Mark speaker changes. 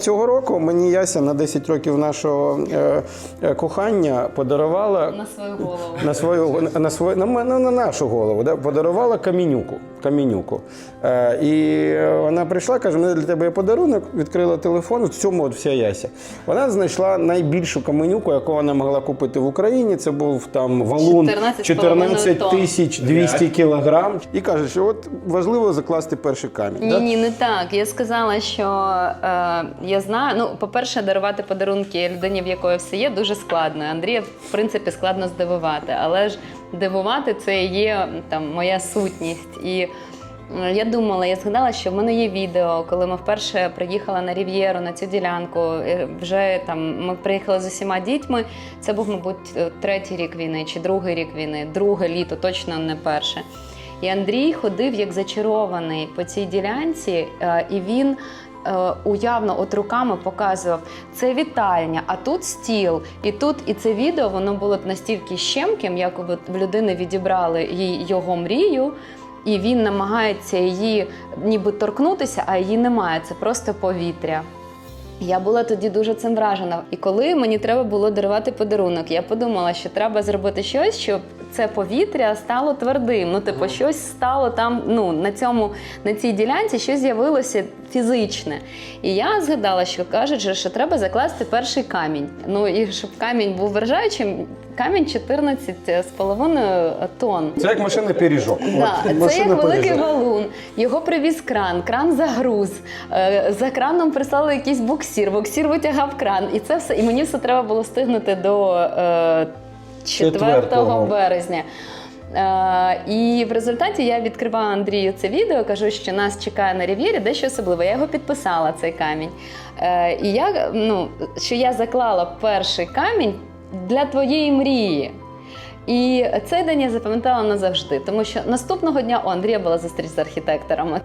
Speaker 1: Цього року мені Яся на 10 років нашого е, е, кохання подарувала
Speaker 2: На свою голову.
Speaker 1: на свою на свою на, на, на нашу голову, да, подарувала камінюку. Камінюку. Е, і вона прийшла, каже: мене для тебе є подарунок, відкрила телефон. В цьому от вся яся. Вона знайшла найбільшу каменюку, яку вона могла купити в Україні. Це був там валун
Speaker 2: 14,5
Speaker 1: 14 тисяч 200 кілограм. І каже, що от важливо закласти перший камінь.
Speaker 2: Ні,
Speaker 1: да?
Speaker 2: ні, не так. Я сказала, що е, я знаю. Ну, по-перше, дарувати подарунки людині, в якої все є, дуже складно. Андрія, в принципі, складно здивувати, але ж дивувати це є там моя сутність. І я думала, я згадала, що в мене є відео, коли ми вперше приїхали на Рів'єру на цю ділянку. Вже там ми приїхали з усіма дітьми. Це був, мабуть, е, третій рік війни чи другий рік війни, друге літо, точно не перше. І Андрій ходив як зачарований по цій ділянці, е, і він уявно от руками показував це вітальня, а тут стіл. І тут і це відео воно було настільки щемким, як в людини відібрали їй його мрію. І він намагається її ніби торкнутися, а її немає. Це просто повітря. Я була тоді дуже цим вражена. І коли мені треба було дарувати подарунок, я подумала, що треба зробити щось, щоб це повітря стало твердим. Ну, типу, щось стало там, ну на цьому на цій ділянці щось з'явилося фізичне. І я згадала, що кажуть, що треба закласти перший камінь. Ну і щоб камінь був вражаючим, камінь 14,5 тонн.
Speaker 1: Це як машина пиріжок.
Speaker 2: Да,
Speaker 1: От,
Speaker 2: це як великий валун. Його привіз кран, кран загруз. Е, За краном прислали якийсь буксір, буксір витягав кран. І це все. І мені все треба було встигнути до е, 4 березня. Е, і в результаті я відкриваю Андрію це відео, кажу, що нас чекає на рів'єрі дещо особливе. Я його підписала, цей камінь. Е, і я, ну, що я заклала перший камінь для твоєї мрії. І цей день я запам'ятала назавжди, тому що наступного дня у Андрія була зустріч з архітекторами.